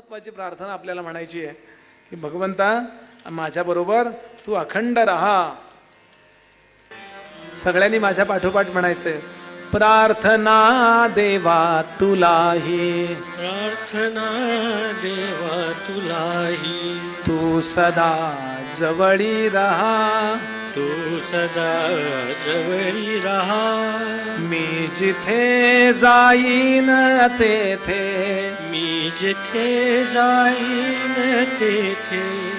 महत्वाची प्रार्थना आपल्याला म्हणायची आहे की भगवंता माझ्याबरोबर तू अखंड राहा. सगळ्यांनी माझ्या पाठोपाठ म्हणायचंय प्रार्थना देवा तुलाही. प्रार्थना देवा तुलाही. तू सदा जवळी राहा. तू सदा जवळी राहा. मी जिथे जाईन तेथे. मी जिथे जाईन तेथे.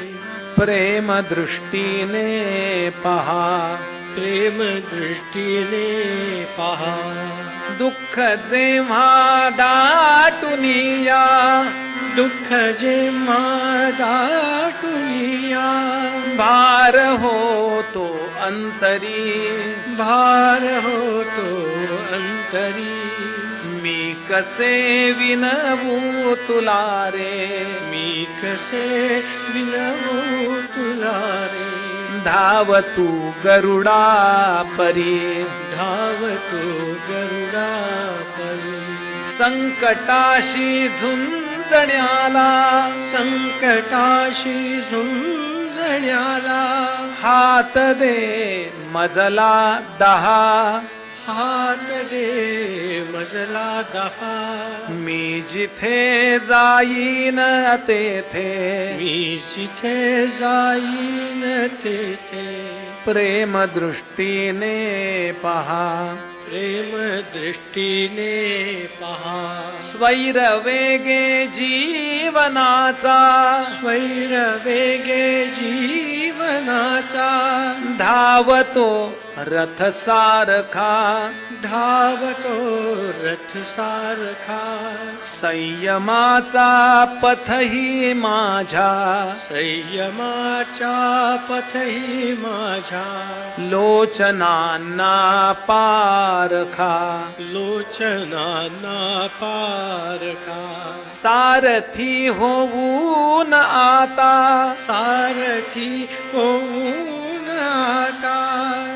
प्रेम दृष्टीने पहा. प्रेम दृष्टीने पहा. दुःख जेव्हा दाटुनिया दुःख जे दाटुनिया भार होतो अंतरी। भार होतो अंतरी। मी कसे विनवू तुला रे? मी कसे विनवू तुला रे? धाव तू गरुडा परी। धाव तू गरुडा परी। संकटाशी झुंजण्याला। संकटाशी झुंजण्याला। हात दे मजला दहा। हात दे मजला दहा। मी जिथे जाईन तेथे मी जिथे जाईन तेथे प्रेम दृष्टीने पहा। प्रेम दृष्टीने पहा। स्वैर वेगे जीवनाचा। स्वैर वेगे जीवनाचा। धावतो रथ सारखा धावतो रथ सारखा संयमाचा पथही माझ्या संयमाच्या पथही माझ्या लोचनांना पारखा। लोचनाना पारखा। सारथी होऊन आता। सारथी होऊन आता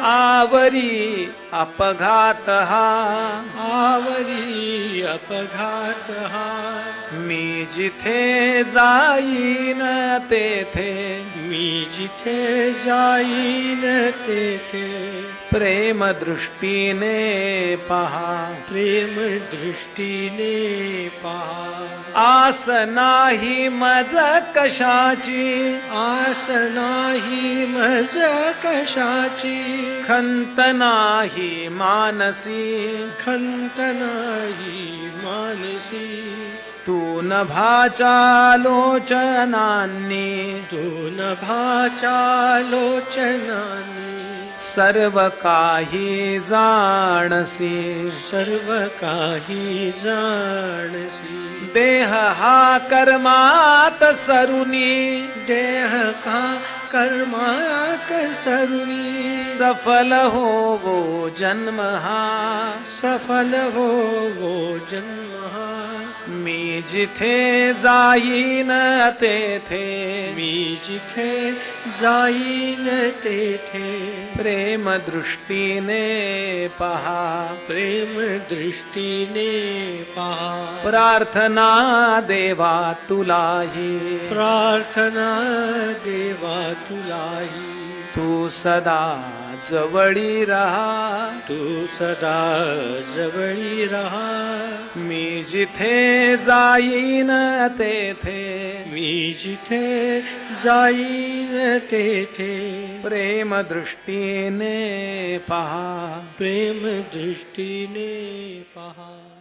आवरी अपघात हा। आवरी अपघात हा। मी जिथे जाईन तेथे मी जिथे जाईन तेथे प्रेम दृष्टीने पहा। प्रेम दृष्टीने पहा। आस नाही मज कशाची। आस नाही मज कशाची। खंत नाही मानसी। खंत नाही मानसी। तू नभाच्या लोचनांनी तू नभाच्या लोचनानी सर्व काही जाणसी। सर्व काही जाणसी। देह हा कर्मात सरुनी। देह का कर्मात सरुणी सफल हो वो जन्म हा। सफल हो वो जन्म हा. मी जिथे जाईन तेथे मी जिथे जाईन तेथे प्रेम दृष्टि ने पहा। प्रेम दृष्टि ने पहा। प्रार्थना देवा तुलाही। प्रार्थना देवा तुलाही। तू सदा जवळी रहा। तू सदा जवळी राहा। मी जिथे जाईन थे। मी जिथे ते थे। प्रेम दृष्टि ने पहा। प्रेम दृष्टि ने पहा।